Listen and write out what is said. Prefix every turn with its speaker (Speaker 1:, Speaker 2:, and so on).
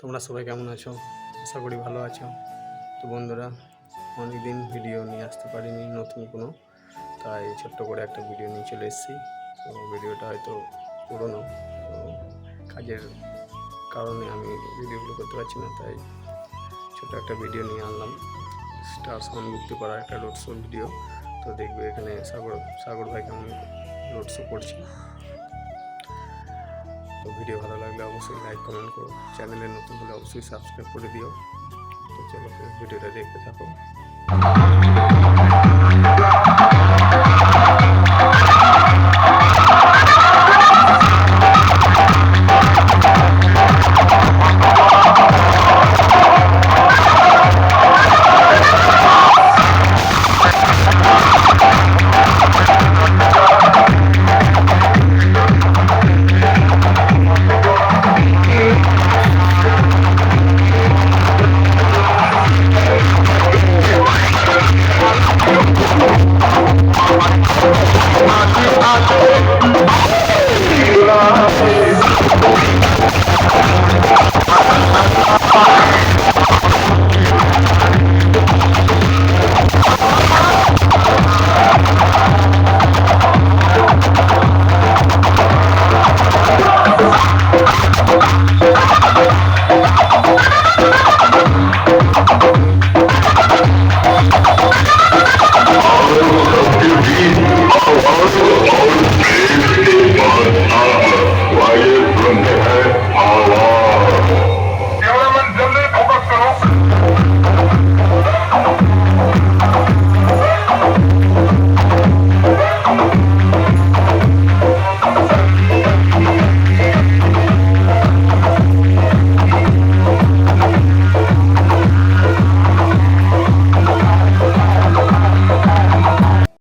Speaker 1: তোমরা সবাই কেমন আছো? আশা করি ভালো আছো। তো বন্ধুরা, অনেকদিন ভিডিও নিয়ে আসতে পারিনি, নতুন কোনো। তাই ছোট্ট করে একটা ভিডিও নিয়ে চলে এসেছি। তো ভিডিওটা হয়তো পুরনো। কাজের কারণে আমি ভিডিওগুলো করতে পারছি না, তাই ছোট একটা ভিডিও নিয়ে আনলাম। স্টার সাউন্ড মুক্তি করা একটা রোড শো ভিডিও তো দেখবে এখানে সাগর সাগর ভাই কেমন রোড শো করছি। তো ভিডিও ভালো লাগলে অবশ্যই লাইক কমেন্ট করো। চ্যানেলে নতুন হলে অবশ্যই সাবস্ক্রাইব করে দিও। তো চলো, ভিডিওটা দেখতে থাকো। Oh,